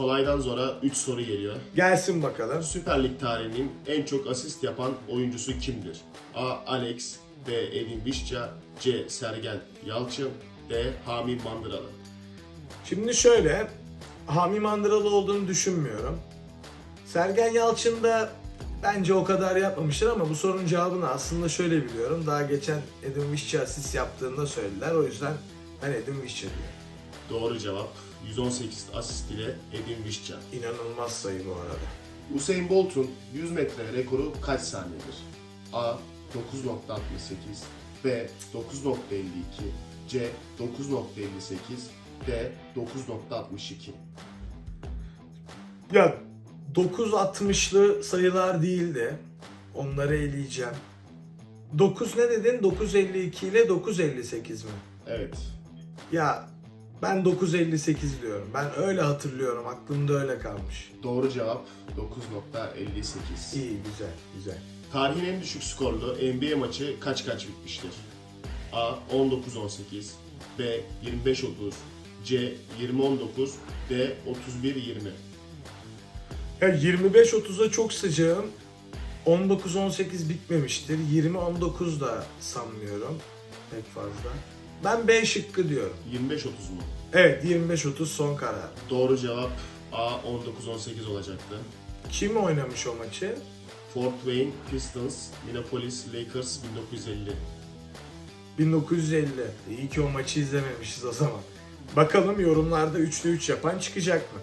Kolaydan zora 3 soru geliyor. Gelsin bakalım. Süper Lig tarihinin en çok asist yapan oyuncusu kimdir? A. Alex B. Edin Visca C. Sergen Yalçın D. Hami Mandıralı Şimdi şöyle, Hami Mandıralı olduğunu düşünmüyorum. Sergen Yalçın da bence o kadar yapmamıştır ama bu sorunun cevabını aslında şöyle biliyorum. Daha geçen Edin Visca asist yaptığında söylediler. O yüzden ben Edin Visca diyorum. Doğru cevap 118 asist ile Edin Visca. İnanılmaz sayı bu arada. Usain Bolt'un 100 metre rekoru kaç saniyedir? A. 9.68 B. 9.52 C. 9.58 D. 9.62 Ya 9.60'lı sayılar değildi. Onları eleyeceğim. 9 ne dedin? 9.52 ile 9.58 mi? Evet. Ya ben 9.58 diyorum. Ben öyle hatırlıyorum. Aklımda öyle kalmış. Doğru cevap 9.58. İyi, güzel, güzel. Tarihin en düşük skorlu NBA maçı kaç kaç bitmiştir? A. 19-18 B. 25-30 C. 20-19 D. 31-20 Ya 25-30'a çok sıcağım. 19-18 bitmemiştir. 20-19 da sanmıyorum pek fazla. Ben B şıkkı diyorum. 25-30 mu? Evet 25-30 son karar. Doğru cevap A. 19-18 olacaktı. Kim oynamış o maçı? Fort Wayne Pistons, Minneapolis Lakers 1950. 1950. İyi ki o maçı izlememişiz o zaman. Bakalım yorumlarda 3'te 3 yapan çıkacak mı?